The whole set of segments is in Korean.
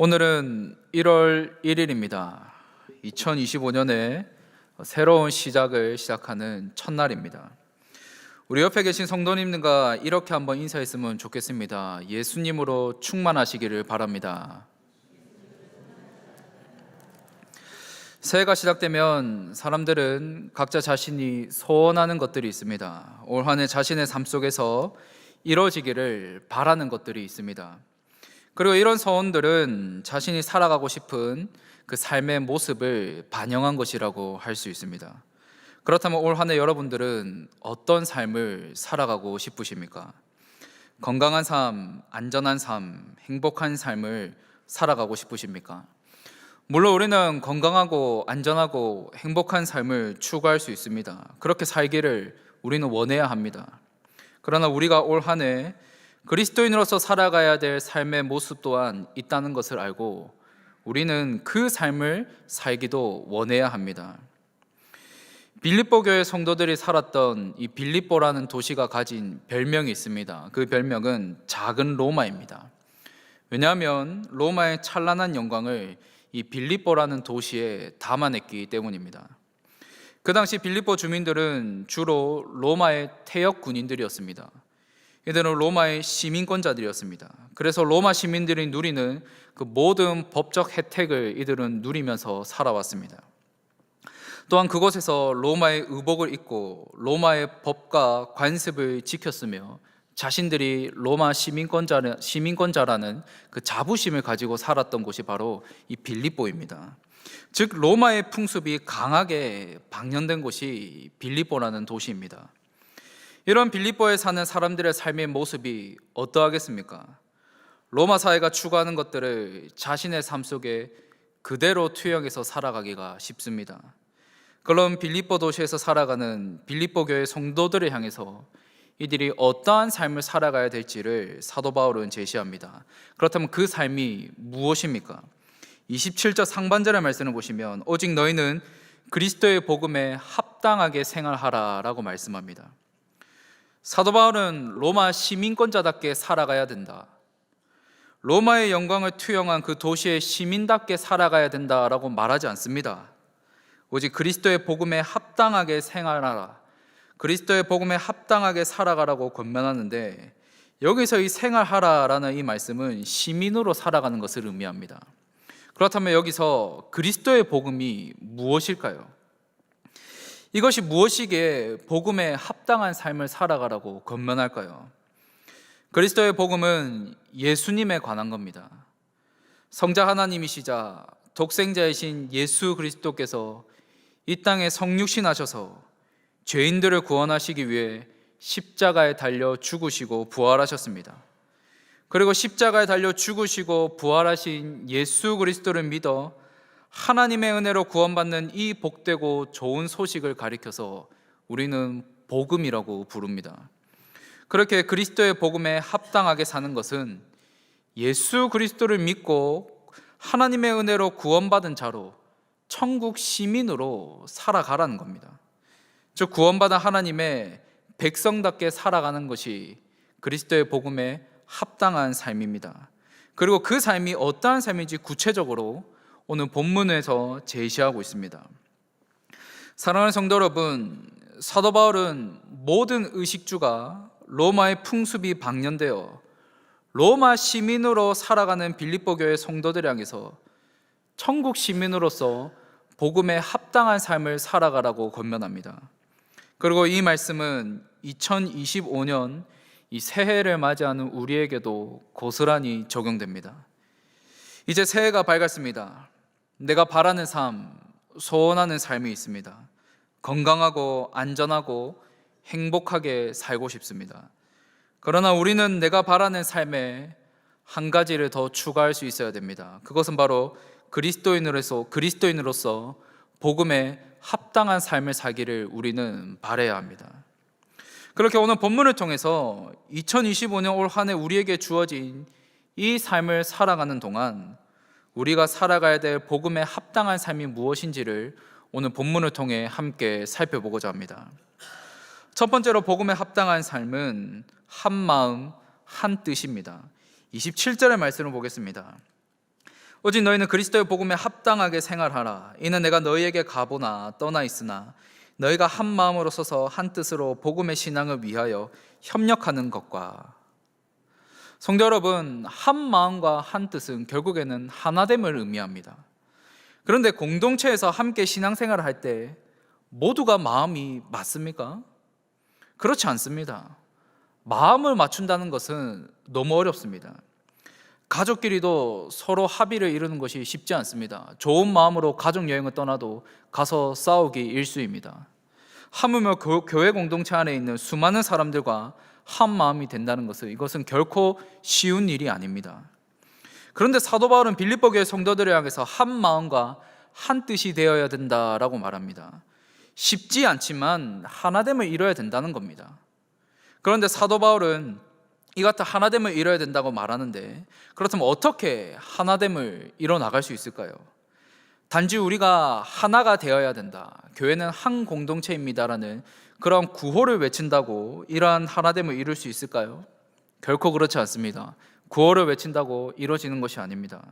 오늘은 1월 1일입니다. 2025년에 새로운 시작을 시작하는 첫날입니다. 우리 옆에 계신 성도님들과 이렇게 한번 인사했으면 좋겠습니다. 예수님으로 충만하시기를 바랍니다. 새해가 시작되면 사람들은 각자 자신이 소원하는 것들이 있습니다. 올 한 해 자신의 삶 속에서 이루어지기를 바라는 것들이 있습니다. 그리고 이런 소원들은 자신이 살아가고 싶은 그 삶의 모습을 반영한 것이라고 할 수 있습니다. 그렇다면 올 한 해 여러분들은 어떤 삶을 살아가고 싶으십니까? 건강한 삶, 안전한 삶, 행복한 삶을 살아가고 싶으십니까? 물론 우리는 건강하고 안전하고 행복한 삶을 추구할 수 있습니다. 그렇게 살기를 우리는 원해야 합니다. 그러나 우리가 올 한 해 그리스도인으로서 살아가야 될 삶의 모습 또한 있다는 것을 알고 우리는 그 삶을 살기도 원해야 합니다. 빌립보 교회 성도들이 살았던 이 빌립보라는 도시가 가진 별명이 있습니다. 그 별명은 작은 로마입니다. 왜냐하면 로마의 찬란한 영광을 이 빌립보라는 도시에 담아냈기 때문입니다. 그 당시 빌립보 주민들은 주로 로마의 태역 군인들이었습니다. 이들은 로마의 시민권자들이었습니다. 그래서 로마 시민들이 누리는 그 모든 법적 혜택을 이들은 누리면서 살아왔습니다. 또한 그곳에서 로마의 의복을 입고 로마의 법과 관습을 지켰으며 자신들이 로마 시민권자, 시민권자라는 그 자부심을 가지고 살았던 곳이 바로 이 빌립보입니다. 즉 로마의 풍습이 강하게 방연된 곳이 빌립보라는 도시입니다. 이런 빌립보에 사는 사람들의 삶의 모습이 어떠하겠습니까? 로마 사회가 추구하는 것들을 자신의 삶 속에 그대로 투영해서 살아가기가 쉽습니다. 그럼 빌립보 도시에서 살아가는 빌립보 교회 성도들을 향해서 이들이 어떠한 삶을 살아가야 될지를 사도 바울은 제시합니다. 그렇다면 그 삶이 무엇입니까? 27절 상반절의 말씀을 보시면 오직 너희는 그리스도의 복음에 합당하게 생활하라라고 말씀합니다. 사도 바울은 로마 시민권자답게 살아가야 된다. 로마의 영광을 투영한 그 도시의 시민답게 살아가야 된다라고 말하지 않습니다. 오직 그리스도의 복음에 합당하게 생활하라. 그리스도의 복음에 합당하게 살아가라고 권면하는데 여기서 이 생활하라라는 이 말씀은 시민으로 살아가는 것을 의미합니다. 그렇다면 여기서 그리스도의 복음이 무엇일까요? 이것이 무엇이기에 복음에 합당한 삶을 살아가라고 권면할까요? 그리스도의 복음은 예수님에 관한 겁니다. 성자 하나님이시자 독생자이신 예수 그리스도께서 이 땅에 성육신하셔서 죄인들을 구원하시기 위해 십자가에 달려 죽으시고 부활하셨습니다. 그리고 십자가에 달려 죽으시고 부활하신 예수 그리스도를 믿어 하나님의 은혜로 구원받는 이 복되고 좋은 소식을 가리켜서 우리는 복음이라고 부릅니다. 그렇게 그리스도의 복음에 합당하게 사는 것은 예수 그리스도를 믿고 하나님의 은혜로 구원받은 자로 천국 시민으로 살아가라는 겁니다. 즉 구원받은 하나님의 백성답게 살아가는 것이 그리스도의 복음에 합당한 삶입니다. 그리고 그 삶이 어떠한 삶인지 구체적으로 오늘 본문에서 제시하고 있습니다. 사랑하는 성도 여러분, 사도 바울은 모든 의식주가 로마의 풍습이 방연되어 로마 시민으로 살아가는 빌립보 교회 성도들 향해서 천국 시민으로서 복음에 합당한 삶을 살아가라고 권면합니다. 그리고 이 말씀은 2025년 이 새해를 맞이하는 우리에게도 고스란히 적용됩니다. 이제 새해가 밝았습니다. 내가 바라는 삶, 소원하는 삶이 있습니다. 건강하고 안전하고 행복하게 살고 싶습니다. 그러나 우리는 내가 바라는 삶에 한 가지를 더 추가할 수 있어야 됩니다. 그것은 바로 그리스도인으로서 그리스도인으로서 복음에 합당한 삶을 살기를 우리는 바래야 합니다. 그렇게 오늘 본문을 통해서 2025년 올 한해 우리에게 주어진 이 삶을 살아가는 동안 우리가 살아가야 될 복음에 합당한 삶이 무엇인지를 오늘 본문을 통해 함께 살펴보고자 합니다. 첫 번째로 복음에 합당한 삶은 한 마음, 한 뜻입니다. 27절의 말씀을 보겠습니다. 오직 너희는 그리스도의 복음에 합당하게 생활하라. 이는 내가 너희에게 가보나 떠나 있으나 너희가 한 마음으로 서서 한 뜻으로 복음의 신앙을 위하여 협력하는 것과 성도 여러분, 한 마음과 한 뜻은 결국에는 하나됨을 의미합니다. 그런데 공동체에서 함께 신앙생활을 할 때 모두가 마음이 맞습니까? 그렇지 않습니다. 마음을 맞춘다는 것은 너무 어렵습니다. 가족끼리도 서로 합의를 이루는 것이 쉽지 않습니다. 좋은 마음으로 가족 여행을 떠나도 가서 싸우기 일수입니다. 하물며 교, 교회 공동체 안에 있는 수많은 사람들과 한 마음이 된다는 것은 이것은 결코 쉬운 일이 아닙니다. 그런데 사도 바울은 빌립보 교회 성도들을 향해서 한 마음과 한 뜻이 되어야 된다라고 말합니다. 쉽지 않지만 하나됨을 이뤄야 된다는 겁니다. 그런데 사도 바울은 이 같은 하나됨을 이뤄야 된다고 말하는데 그렇다면 어떻게 하나됨을 이뤄 나갈 수 있을까요? 단지 우리가 하나가 되어야 된다. 교회는 한 공동체입니다라는 그런 구호를 외친다고 이러한 하나됨을 이룰 수 있을까요? 결코 그렇지 않습니다. 구호를 외친다고 이루어지는 것이 아닙니다.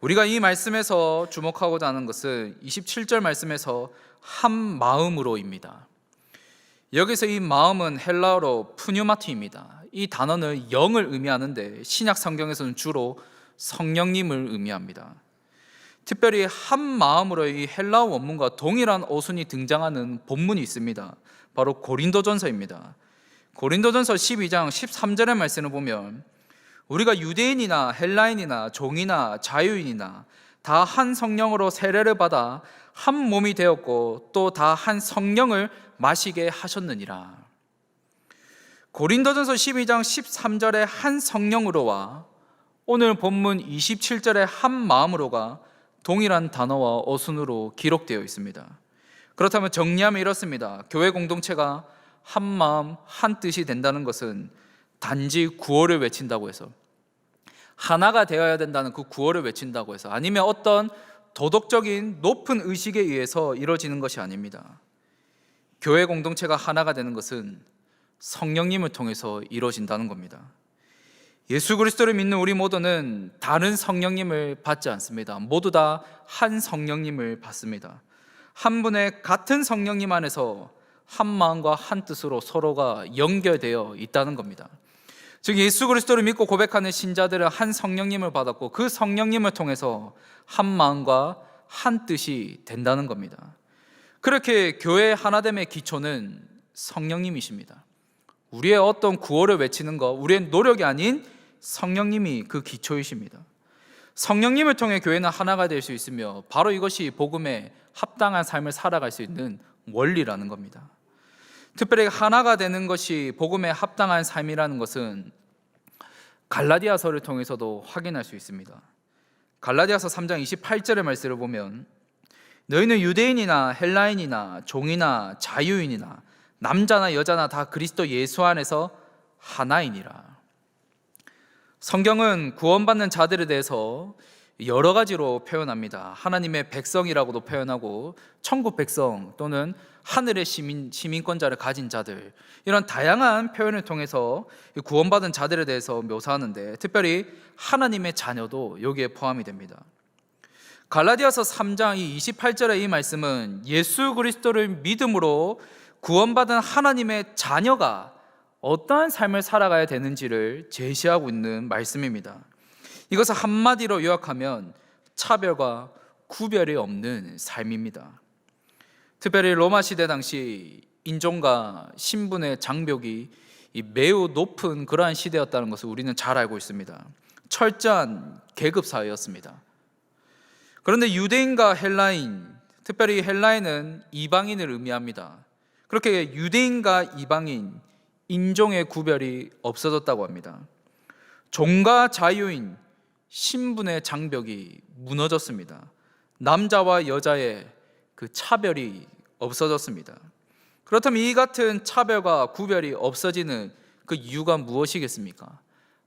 우리가 이 말씀에서 주목하고자 하는 것은 27절 말씀에서 한 마음으로입니다. 여기서 이 마음은 헬라어로 푸뉴마티입니다. 이 단어는 영을 의미하는데 신약 성경에서는 주로 성령님을 의미합니다. 특별히 한 마음으로 이 헬라어 원문과 동일한 어순이 등장하는 본문이 있습니다. 바로 고린도전서입니다. 고린도전서 12장 13절의 말씀을 보면 우리가 유대인이나 헬라인이나 종이나 자유인이나 다 한 성령으로 세례를 받아 한 몸이 되었고 또 다 한 성령을 마시게 하셨느니라. 고린도전서 12장 13절의 한 성령으로와 오늘 본문 27절의 한 마음으로가 동일한 단어와 어순으로 기록되어 있습니다. 그렇다면 정리하면 이렇습니다. 교회 공동체가 한 마음, 한 뜻이 된다는 것은 단지 구호를 외친다고 해서 하나가 되어야 된다는 그 구호를 외친다고 해서 아니면 어떤 도덕적인 높은 의식에 의해서 이루어지는 것이 아닙니다. 교회 공동체가 하나가 되는 것은 성령님을 통해서 이루어진다는 겁니다. 예수 그리스도를 믿는 우리 모두는 다른 성령님을 받지 않습니다. 모두 다 한 성령님을 받습니다. 한 분의 같은 성령님 안에서 한 마음과 한 뜻으로 서로가 연결되어 있다는 겁니다. 즉 예수 그리스도를 믿고 고백하는 신자들은 한 성령님을 받았고 그 성령님을 통해서 한 마음과 한 뜻이 된다는 겁니다. 그렇게 교회 하나됨의 기초는 성령님이십니다. 우리의 어떤 구호를 외치는 것, 우리의 노력이 아닌 성령님이 그 기초이십니다. 성령님을 통해 교회는 하나가 될 수 있으며 바로 이것이 복음에 합당한 삶을 살아갈 수 있는 원리라는 겁니다. 특별히 하나가 되는 것이 복음에 합당한 삶이라는 것은 갈라디아서를 통해서도 확인할 수 있습니다. 갈라디아서 3장 28절의 말씀을 보면 너희는 유대인이나 헬라인이나 종이나 자유인이나 남자나 여자나 다 그리스도 예수 안에서 하나이니라. 성경은 구원받는 자들에 대해서 여러 가지로 표현합니다. 하나님의 백성이라고도 표현하고 천국 백성 또는 하늘의 시민 시민권자를 가진 자들 이런 다양한 표현을 통해서 구원받은 자들에 대해서 묘사하는데 특별히 하나님의 자녀도 여기에 포함이 됩니다. 갈라디아서 3장 이 28절의 이 말씀은 예수 그리스도를 믿음으로 구원받은 하나님의 자녀가 어떠한 삶을 살아가야 되는지를 제시하고 있는 말씀입니다. 이것을 한마디로 요약하면 차별과 구별이 없는 삶입니다. 특별히 로마 시대 당시 인종과 신분의 장벽이 매우 높은 그러한 시대였다는 것을 우리는 잘 알고 있습니다. 철저한 계급 사회였습니다. 그런데 유대인과 헬라인, 특별히 헬라인은 이방인을 의미합니다. 그렇게 유대인과 이방인, 인종의 구별이 없어졌다고 합니다. 종과 자유인, 신분의 장벽이 무너졌습니다. 남자와 여자의 그 차별이 없어졌습니다. 그렇다면 이 같은 차별과 구별이 없어지는 그 이유가 무엇이겠습니까?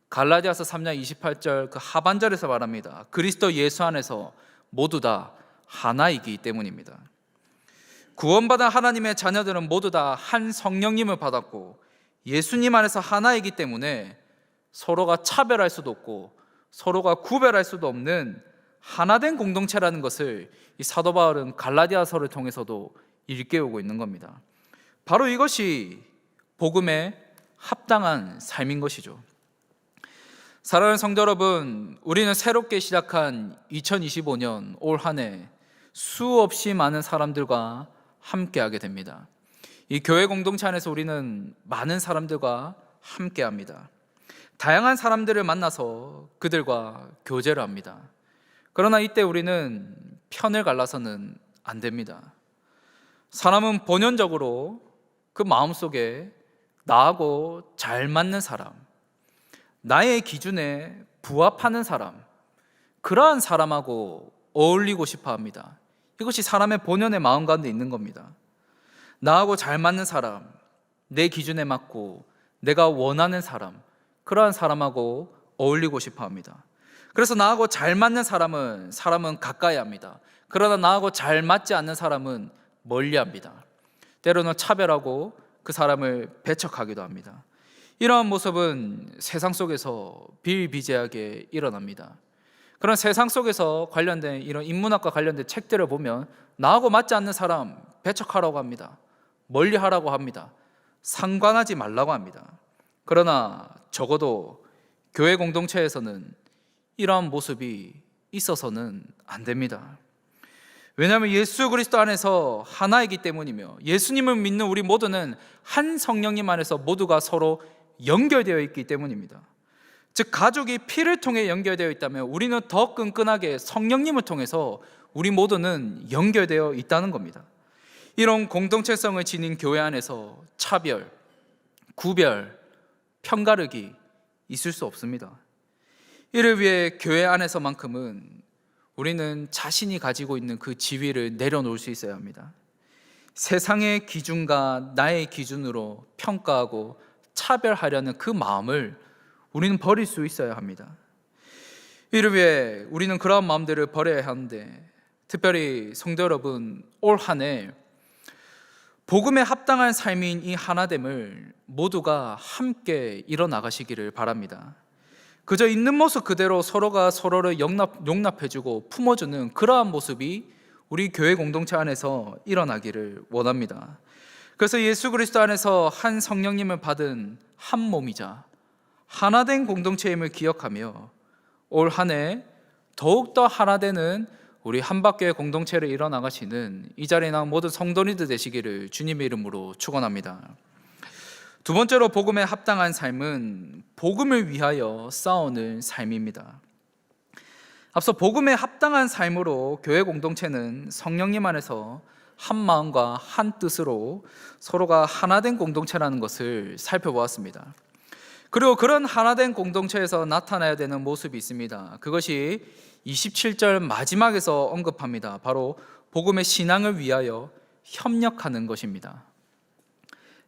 갈라디아서 3장 28절 그 하반절에서 말합니다. 그리스도 예수 안에서 모두 다 하나이기 때문입니다. 구원받은 하나님의 자녀들은 모두 다 한 성령님을 받았고 예수님 안에서 하나이기 때문에 서로가 차별할 수도 없고 서로가 구별할 수도 없는 하나된 공동체라는 것을 이 사도 바울은 갈라디아서를 통해서도 일깨우고 있는 겁니다. 바로 이것이 복음에 합당한 삶인 것이죠. 사랑하는 성도 여러분, 우리는 새롭게 시작한 2025년 올 한 해 수없이 많은 사람들과 함께하게 됩니다. 이 교회 공동체 안에서 우리는 많은 사람들과 함께합니다. 다양한 사람들을 만나서 그들과 교제를 합니다. 그러나 이때 우리는 편을 갈라서는 안 됩니다. 사람은 본연적으로 그 마음속에 나하고 잘 맞는 사람, 나의 기준에 부합하는 사람, 그러한 사람하고 어울리고 싶어 합니다. 이것이 사람의 본연의 마음 가운데 있는 겁니다. 나하고 잘 맞는 사람, 내 기준에 맞고 내가 원하는 사람, 그러한 사람하고 어울리고 싶어 합니다. 그래서 나하고 잘 맞는 사람은 사람은 가까이 합니다. 그러나 나하고 잘 맞지 않는 사람은 멀리 합니다. 때로는 차별하고 그 사람을 배척하기도 합니다. 이러한 모습은 세상 속에서 비일비재하게 일어납니다. 그런 세상 속에서 관련된 이런 인문학과 관련된 책들을 보면 나하고 맞지 않는 사람 배척하라고 합니다. 멀리 하라고 합니다. 상관하지 말라고 합니다. 그러나 적어도 교회 공동체에서는 이러한 모습이 있어서는 안 됩니다. 왜냐하면 예수 그리스도 안에서 하나이기 때문이며 예수님을 믿는 우리 모두는 한 성령님 안에서 모두가 서로 연결되어 있기 때문입니다. 즉 가족이 피를 통해 연결되어 있다면 우리는 더 끈끈하게 성령님을 통해서 우리 모두는 연결되어 있다는 겁니다. 이런 공동체성을 지닌 교회 안에서 차별, 구별, 편가르기 있을 수 없습니다. 이를 위해 교회 안에서만큼은 우리는 자신이 가지고 있는 그 지위를 내려놓을 수 있어야 합니다. 세상의 기준과 나의 기준으로 평가하고 차별하려는 그 마음을 우리는 버릴 수 있어야 합니다. 이를 위해 우리는 그러한 마음들을 버려야 하는데 특별히 성도 여러분 올 한해 복음에 합당한 삶인 이 하나됨을 모두가 함께 일어 나가시기를 바랍니다. 그저 있는 모습 그대로 서로가 서로를 용납, 용납해주고 품어주는 그러한 모습이 우리 교회 공동체 안에서 일어나기를 원합니다. 그래서 예수 그리스도 안에서 한 성령님을 받은 한 몸이자 하나된 공동체임을 기억하며 올 한 해 더욱더 하나되는 우리 한박교회 공동체를 일어나가시는 이 자리에 나온 모든 성도님들 되시기를 주님의 이름으로 축원합니다. 두 번째로 복음에 합당한 삶은 복음을 위하여 싸우는 삶입니다. 앞서 복음에 합당한 삶으로 교회 공동체는 성령님 안에서 한 마음과 한 뜻으로 서로가 하나된 공동체라는 것을 살펴보았습니다. 그리고 그런 하나된 공동체에서 나타나야 되는 모습이 있습니다. 그것이 27절 마지막에서 언급합니다. 바로 복음의 신앙을 위하여 협력하는 것입니다.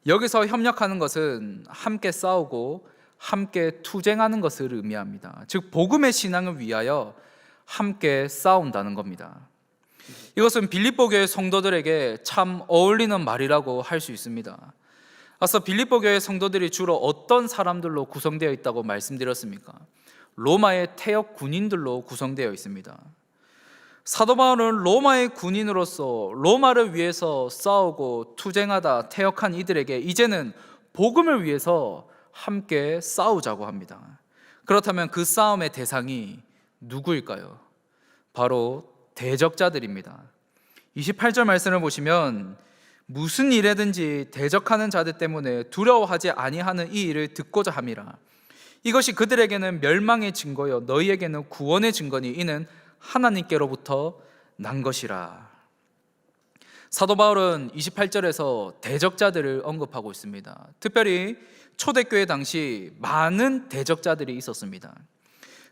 여기서 협력하는 것은 함께 싸우고 함께 투쟁하는 것을 의미합니다. 즉 복음의 신앙을 위하여 함께 싸운다는 겁니다. 이것은 빌립보 교회 성도들에게 참 어울리는 말이라고 할 수 있습니다. 앞서 빌립보 교회 성도들이 주로 어떤 사람들로 구성되어 있다고 말씀드렸습니까? 로마의 태역 군인들로 구성되어 있습니다. 사도 바울은 로마의 군인으로서 로마를 위해서 싸우고 투쟁하다 태역한 이들에게 이제는 복음을 위해서 함께 싸우자고 합니다. 그렇다면 그 싸움의 대상이 누구일까요? 바로 대적자들입니다. 28절 말씀을 보시면 무슨 일에든지 대적하는 자들 때문에 두려워하지 아니하는 이 일을 듣고자 함이라. 이것이 그들에게는 멸망의 증거요 너희에게는 구원의 증거니 이는 하나님께로부터 난 것이라. 사도 바울은 28절에서 대적자들을 언급하고 있습니다. 특별히 초대교회 당시 많은 대적자들이 있었습니다.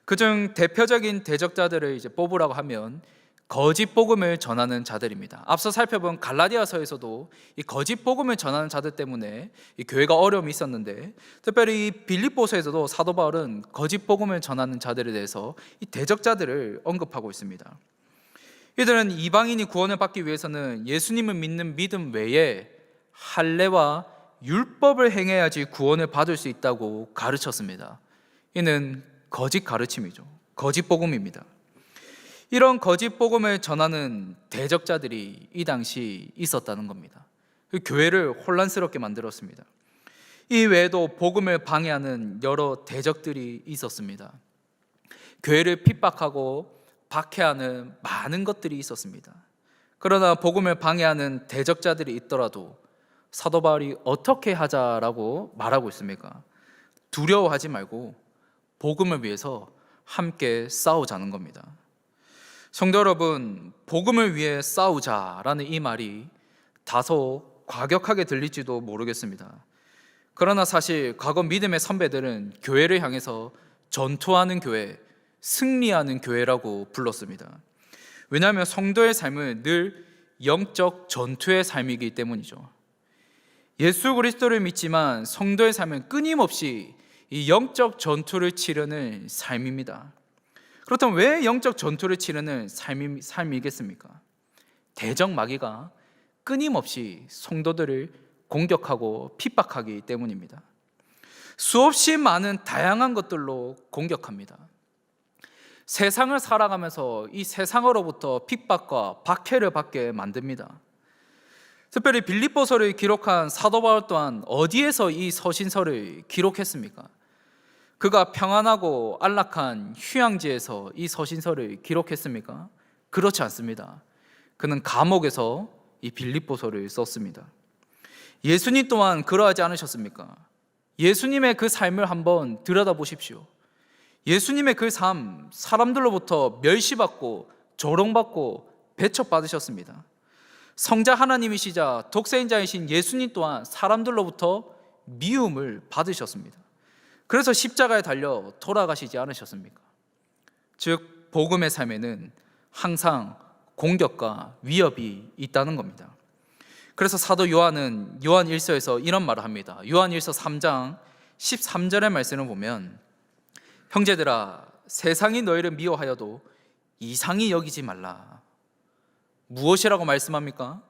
그중 대표적인 대적자들을 이제 뽑으라고 하면 거짓 복음을 전하는 자들입니다. 앞서 살펴본 갈라디아서에서도 이 거짓 복음을 전하는 자들 때문에 이 교회가 어려움이 있었는데 특별히 빌립보서에서도 사도 바울은 거짓 복음을 전하는 자들에 대해서 이 대적자들을 언급하고 있습니다. 이들은 이방인이 구원을 받기 위해서는 예수님을 믿는 믿음 외에 할례와 율법을 행해야지 구원을 받을 수 있다고 가르쳤습니다. 이는 거짓 가르침이죠. 거짓 복음입니다. 이런 거짓 복음을 전하는 대적자들이 이 당시 있었다는 겁니다. 그 교회를 혼란스럽게 만들었습니다. 이 외에도 복음을 방해하는 여러 대적들이 있었습니다. 교회를 핍박하고 박해하는 많은 것들이 있었습니다. 그러나 복음을 방해하는 대적자들이 있더라도 사도 바울이 어떻게 하자라고 말하고 있습니까? 두려워하지 말고 복음을 위해서 함께 싸우자는 겁니다. 성도 여러분, 복음을 위해 싸우자라는 이 말이 다소 과격하게 들릴지도 모르겠습니다. 그러나 사실 과거 믿음의 선배들은 교회를 향해서 전투하는 교회, 승리하는 교회라고 불렀습니다. 왜냐하면 성도의 삶은 늘 영적 전투의 삶이기 때문이죠. 예수 그리스도를 믿지만 성도의 삶은 끊임없이 이 영적 전투를 치르는 삶입니다. 그렇다면 왜 영적 전투를 치르는 삶이, 삶이겠습니까? 대적 마귀가 끊임없이 성도들을 공격하고 핍박하기 때문입니다. 수없이 많은 다양한 것들로 공격합니다. 세상을 살아가면서 이 세상으로부터 핍박과 박해를 받게 만듭니다. 특별히 빌립보서를 기록한 사도 바울 또한 어디에서 이 서신서를 기록했습니까? 그가 평안하고 안락한 휴양지에서 이 서신서를 기록했습니까? 그렇지 않습니다. 그는 감옥에서 이 빌립보서를 썼습니다. 예수님 또한 그러하지 않으셨습니까? 예수님의 그 삶을 한번 들여다보십시오. 예수님의 그 삶, 사람들로부터 멸시받고 조롱받고 배척받으셨습니다. 성자 하나님이시자 독생자이신 예수님 또한 사람들로부터 미움을 받으셨습니다. 그래서 십자가에 달려 돌아가시지 않으셨습니까? 즉, 복음의 삶에는 항상 공격과 위협이 있다는 겁니다. 그래서 사도 요한은 요한 1서에서 이런 말을 합니다. 요한 1서 3장 13절의 말씀을 보면 형제들아 세상이 너희를 미워하여도 이상히 여기지 말라. 무엇이라고 말씀합니까?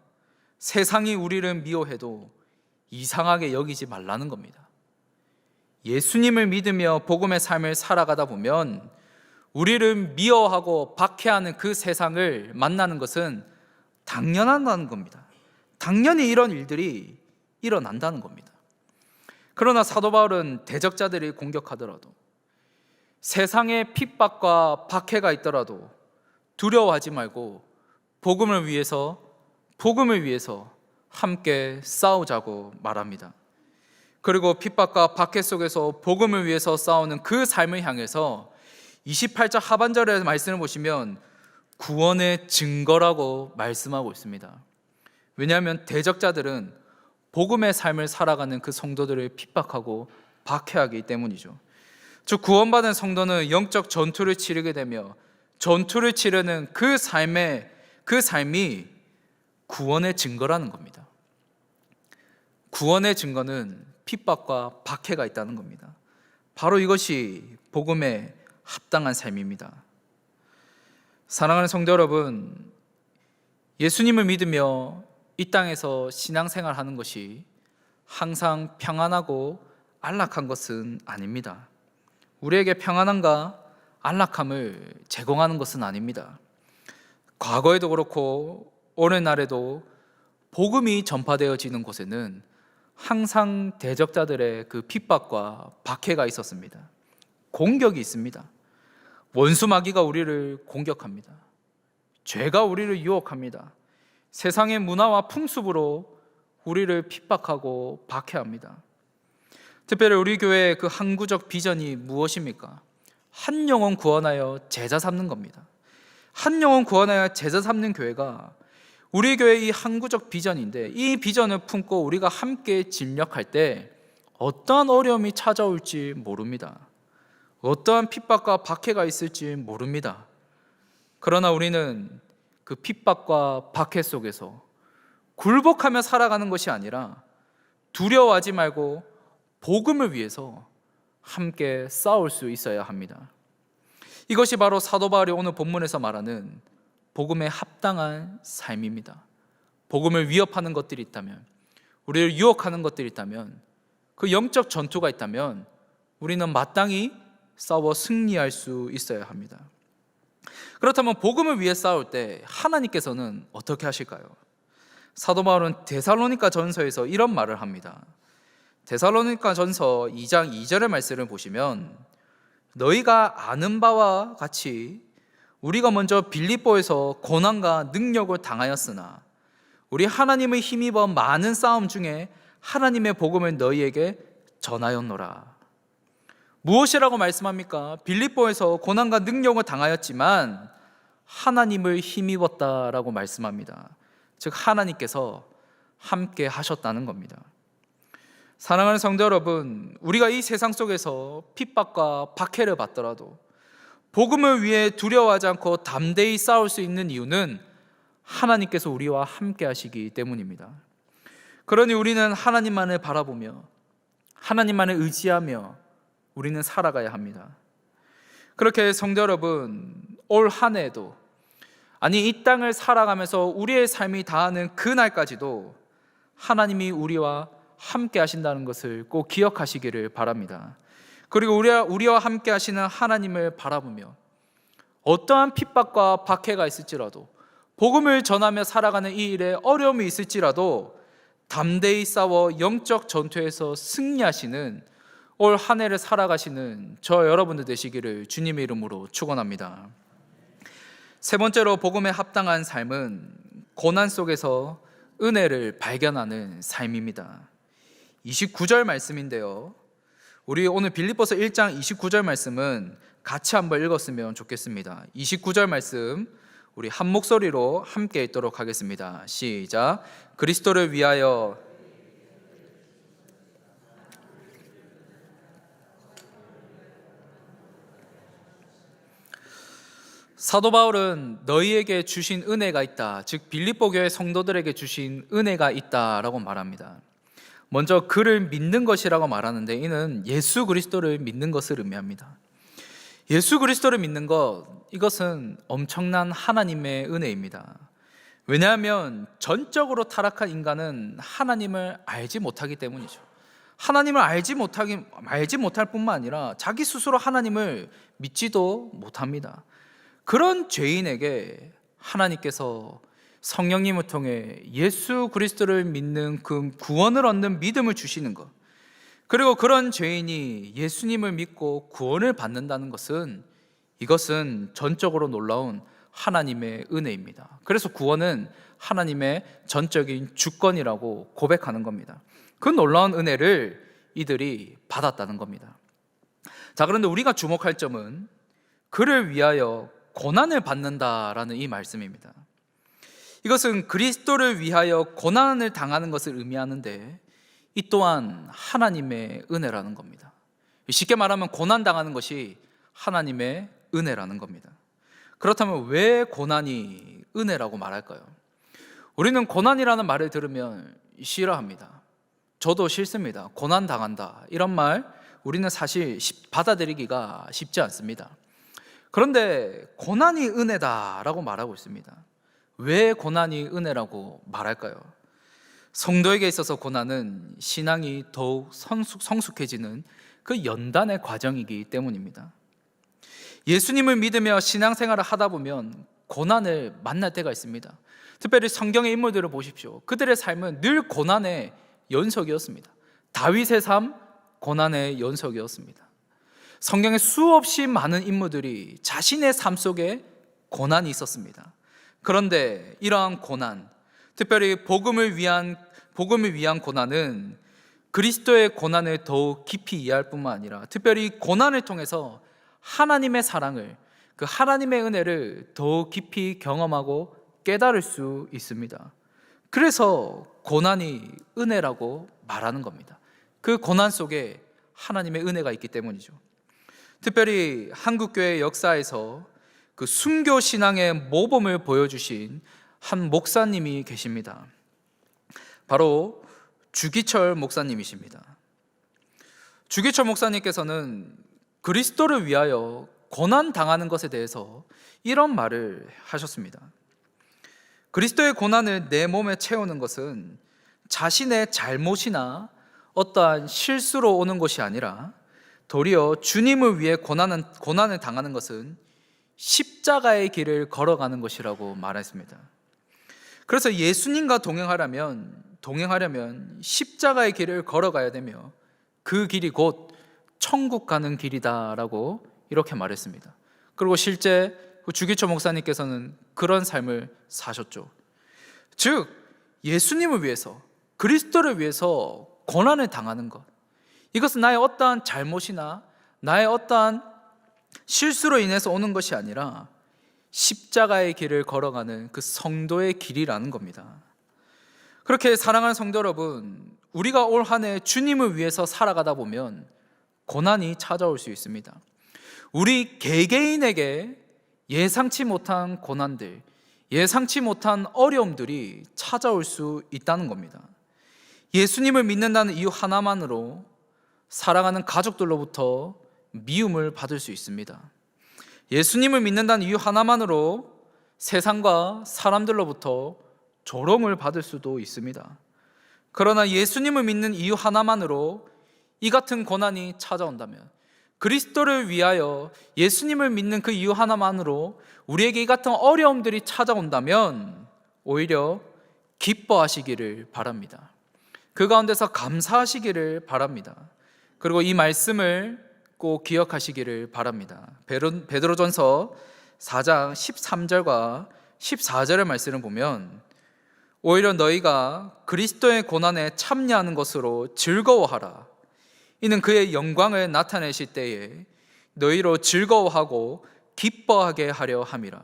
세상이 우리를 미워해도 이상하게 여기지 말라는 겁니다. 예수님을 믿으며 복음의 삶을 살아가다 보면 우리를 미워하고 박해하는 그 세상을 만나는 것은 당연하다는 겁니다. 당연히 이런 일들이 일어난다는 겁니다. 그러나 사도 바울은 대적자들이 공격하더라도 세상에 핍박과 박해가 있더라도 두려워하지 말고 복음을 위해서 복음을 위해서 함께 싸우자고 말합니다. 그리고 핍박과 박해 속에서 복음을 위해서 싸우는 그 삶을 향해서 28절 하반절의 말씀을 보시면 구원의 증거라고 말씀하고 있습니다. 왜냐하면 대적자들은 복음의 삶을 살아가는 그 성도들을 핍박하고 박해하기 때문이죠. 즉 구원받은 성도는 영적 전투를 치르게 되며 전투를 치르는 그 삶의 그 삶이 구원의 증거라는 겁니다. 구원의 증거는 핍박과 박해가 있다는 겁니다. 바로 이것이 복음의 합당한 삶입니다. 사랑하는 성도 여러분, 예수님을 믿으며 이 땅에서 신앙생활 하는 것이 항상 평안하고 안락한 것은 아닙니다. 우리에게 평안함과 안락함을 제공하는 것은 아닙니다. 과거에도 그렇고 오늘날에도 복음이 전파되어지는 곳에는 항상 대적자들의 그 핍박과 박해가 있었습니다. 공격이 있습니다. 원수 마귀가 우리를 공격합니다. 죄가 우리를 유혹합니다. 세상의 문화와 풍습으로 우리를 핍박하고 박해합니다. 특별히 우리 교회의 그 항구적 비전이 무엇입니까? 한 영혼 구원하여 제자 삼는 겁니다. 한 영혼 구원하여 제자 삼는 교회가 우리 교회의 이 항구적 비전인데 이 비전을 품고 우리가 함께 진력할 때 어떠한 어려움이 찾아올지 모릅니다. 어떠한 핍박과 박해가 있을지 모릅니다. 그러나 우리는 그 핍박과 박해 속에서 굴복하며 살아가는 것이 아니라 두려워하지 말고 복음을 위해서 함께 싸울 수 있어야 합니다. 이것이 바로 사도 바울이 오늘 본문에서 말하는 복음의 합당한 삶입니다. 복음을 위협하는 것들이 있다면, 우리를 유혹하는 것들이 있다면, 그 영적 전투가 있다면 우리는 마땅히 싸워 승리할 수 있어야 합니다. 그렇다면 복음을 위해 싸울 때 하나님께서는 어떻게 하실까요? 사도 바울은 데살로니가 전서에서 이런 말을 합니다. 데살로니가 전서 2장 2절의 말씀을 보시면 너희가 아는 바와 같이 우리가 먼저 빌립보에서 고난과 능력을 당하였으나 우리 하나님의 힘입어 많은 싸움 중에 하나님의 복음을 너희에게 전하였노라. 무엇이라고 말씀합니까? 빌립보에서 고난과 능력을 당하였지만 하나님을 힘입었다라고 말씀합니다. 즉 하나님께서 함께 하셨다는 겁니다. 사랑하는 성도 여러분, 우리가 이 세상 속에서 핍박과 박해를 받더라도 복음을 위해 두려워하지 않고 담대히 싸울 수 있는 이유는 하나님께서 우리와 함께 하시기 때문입니다. 그러니 우리는 하나님만을 바라보며 하나님만을 의지하며 우리는 살아가야 합니다. 그렇게 성도 여러분, 올 한 해도 아니 이 땅을 살아가면서 우리의 삶이 다하는 그 날까지도 하나님이 우리와 함께 하신다는 것을 꼭 기억하시기를 바랍니다. 그리고 우리와, 우리와 함께 하시는 하나님을 바라보며 어떠한 핍박과 박해가 있을지라도 복음을 전하며 살아가는 이 일에 어려움이 있을지라도 담대히 싸워 영적 전투에서 승리하시는 올 한 해를 살아가시는 저 여러분들 되시기를 주님의 이름으로 축원합니다. 세 번째로 복음에 합당한 삶은 고난 속에서 은혜를 발견하는 삶입니다. 29절 말씀인데요. 우리 오늘 빌립보서 1장 29절 말씀은 같이 한번 읽었으면 좋겠습니다. 29절 말씀 우리 한 목소리로 함께 읽도록 하겠습니다. 시작. 그리스도를 위하여 사도 바울은 너희에게 주신 은혜가 있다. 즉 빌립보 교회 성도들에게 주신 은혜가 있다라고 말합니다. 먼저 그를 믿는 것이라고 말하는데 이는 예수 그리스도를 믿는 것을 의미합니다. 예수 그리스도를 믿는 것 이것은 엄청난 하나님의 은혜입니다. 왜냐하면 전적으로 타락한 인간은 하나님을 알지 못하기 때문이죠. 하나님을 알지 못하기 알지 못할 뿐만 아니라 자기 스스로 하나님을 믿지도 못합니다. 그런 죄인에게 하나님께서 성령님을 통해 예수 그리스도를 믿는 그 구원을 얻는 믿음을 주시는 것. 그리고 그런 죄인이 예수님을 믿고 구원을 받는다는 것은 이것은 전적으로 놀라운 하나님의 은혜입니다. 그래서 구원은 하나님의 전적인 주권이라고 고백하는 겁니다. 그 놀라운 은혜를 이들이 받았다는 겁니다. 자, 그런데 우리가 주목할 점은 그를 위하여 고난을 받는다라는 이 말씀입니다. 이것은 그리스도를 위하여 고난을 당하는 것을 의미하는데 이 또한 하나님의 은혜라는 겁니다. 쉽게 말하면 고난 당하는 것이 하나님의 은혜라는 겁니다. 그렇다면 왜 고난이 은혜라고 말할까요? 우리는 고난이라는 말을 들으면 싫어합니다. 저도 싫습니다. 고난 당한다. 이런 말 우리는 사실 받아들이기가 쉽지 않습니다. 그런데 고난이 은혜다라고 말하고 있습니다. 왜 고난이 은혜라고 말할까요? 성도에게 있어서 고난은 신앙이 더욱 성숙, 성숙해지는 그 연단의 과정이기 때문입니다. 예수님을 믿으며 신앙생활을 하다 보면 고난을 만날 때가 있습니다. 특별히 성경의 인물들을 보십시오. 그들의 삶은 늘 고난의 연속이었습니다. 다윗의 삶, 고난의 연속이었습니다. 성경에 수없이 많은 인물들이 자신의 삶 속에 고난이 있었습니다. 그런데 이러한 고난, 특별히 복음을 위한 복음을 위한 고난은 그리스도의 고난을 더욱 깊이 이해할 뿐만 아니라 특별히 고난을 통해서 하나님의 사랑을 그 하나님의 은혜를 더욱 깊이 경험하고 깨달을 수 있습니다. 그래서 고난이 은혜라고 말하는 겁니다. 그 고난 속에 하나님의 은혜가 있기 때문이죠. 특별히 한국교회 역사에서 그 순교 신앙의 모범을 보여주신 한 목사님이 계십니다. 바로 주기철 목사님이십니다. 주기철 목사님께서는 그리스도를 위하여 고난 당하는 것에 대해서 이런 말을 하셨습니다. 그리스도의 고난을 내 몸에 채우는 것은 자신의 잘못이나 어떠한 실수로 오는 것이 아니라 도리어 주님을 위해 고난은, 고난을 당하는 것은 십자가의 길을 걸어가는 것이라고 말했습니다. 그래서 예수님과 동행하려면 동행하려면 십자가의 길을 걸어가야 되며 그 길이 곧 천국 가는 길이다라고 이렇게 말했습니다. 그리고 실제 그 주기초 목사님께서는 그런 삶을 사셨죠. 즉 예수님을 위해서 그리스도를 위해서 고난을 당하는 것 이것은 나의 어떠한 잘못이나 나의 어떠한 실수로 인해서 오는 것이 아니라 십자가의 길을 걸어가는 그 성도의 길이라는 겁니다. 그렇게 사랑하는 성도 여러분, 우리가 올 한 해 주님을 위해서 살아가다 보면 고난이 찾아올 수 있습니다. 우리 개개인에게 예상치 못한 고난들, 예상치 못한 어려움들이 찾아올 수 있다는 겁니다. 예수님을 믿는다는 이유 하나만으로 사랑하는 가족들로부터 미움을 받을 수 있습니다. 예수님을 믿는다는 이유 하나만으로 세상과 사람들로부터 조롱을 받을 수도 있습니다. 그러나 예수님을 믿는 이유 하나만으로 이 같은 고난이 찾아온다면 그리스도를 위하여 예수님을 믿는 그 이유 하나만으로 우리에게 이 같은 어려움들이 찾아온다면 오히려 기뻐하시기를 바랍니다. 그 가운데서 감사하시기를 바랍니다. 그리고 이 말씀을 꼭 기억하시기를 바랍니다. 베드로- 베드로전서 4장 13절과 14절의 말씀을 보면 오히려 너희가 그리스도의 고난에 참여하는 것으로 즐거워하라. 이는 그의 영광을 나타내실 때에 너희로 즐거워하고 기뻐하게 하려 함이라.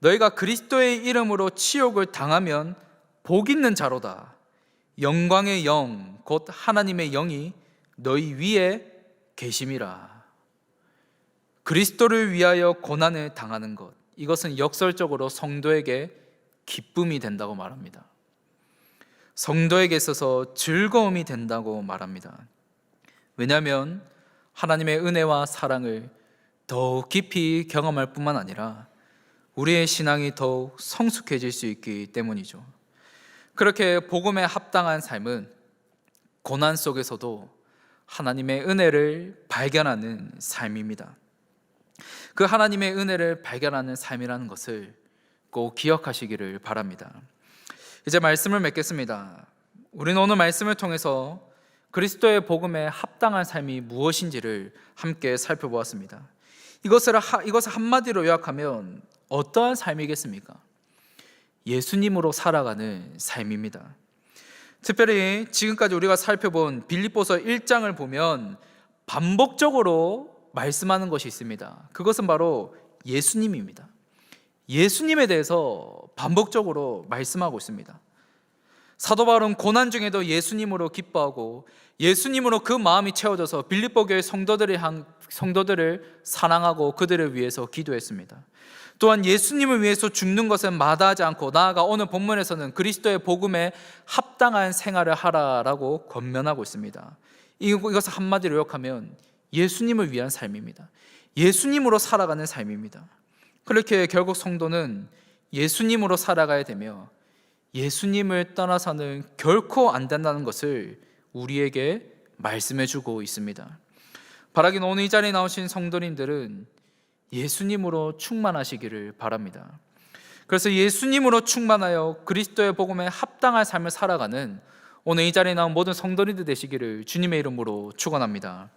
너희가 그리스도의 이름으로 치욕을 당하면 복 있는 자로다. 영광의 영, 곧 하나님의 영이 너희 위에 계심이라. 그리스도를 위하여 고난을 당하는 것. 이것은 역설적으로 성도에게 기쁨이 된다고 말합니다. 성도에게 있어서 즐거움이 된다고 말합니다. 왜냐하면 하나님의 은혜와 사랑을 더욱 깊이 경험할 뿐만 아니라 우리의 신앙이 더욱 성숙해질 수 있기 때문이죠. 그렇게 복음에 합당한 삶은 고난 속에서도 하나님의 은혜를 발견하는 삶입니다. 그 하나님의 은혜를 발견하는 삶이라는 것을 꼭 기억하시기를 바랍니다. 이제 말씀을 맺겠습니다. 우리는 오늘 말씀을 통해서 그리스도의 복음에 합당한 삶이 무엇인지를 함께 살펴보았습니다. 이것을 하, 이것을 한마디로 요약하면 어떠한 삶이겠습니까? 예수님으로 살아가는 삶입니다. 특별히 지금까지 우리가 살펴본 빌립보서 1장을 보면 반복적으로 말씀하는 것이 있습니다. 그것은 바로 예수님입니다. 예수님에 대해서 반복적으로 말씀하고 있습니다. 사도 바울은 고난 중에도 예수님으로 기뻐하고 예수님으로 그 마음이 채워져서 빌립보 교회 성도들을 향 성도들을 사랑하고 그들을 위해서 기도했습니다. 또한 예수님을 위해서 죽는 것은 마다하지 않고 나아가 오늘 본문에서는 그리스도의 복음에 합당한 생활을 하라라고 권면하고 있습니다. 이것을 한마디로 요약하면 예수님을 위한 삶입니다. 예수님으로 살아가는 삶입니다. 그렇게 결국 성도는 예수님으로 살아가야 되며 예수님을 떠나서는 결코 안 된다는 것을 우리에게 말씀해 주고 있습니다. 바라긴 오늘 이 자리에 나오신 성도님들은 예수님으로 충만하시기를 바랍니다. 그래서 예수님으로 충만하여 그리스도의 복음에 합당한 삶을 살아가는 오늘 이 자리에 나온 모든 성도님들 되시기를 주님의 이름으로 축원합니다.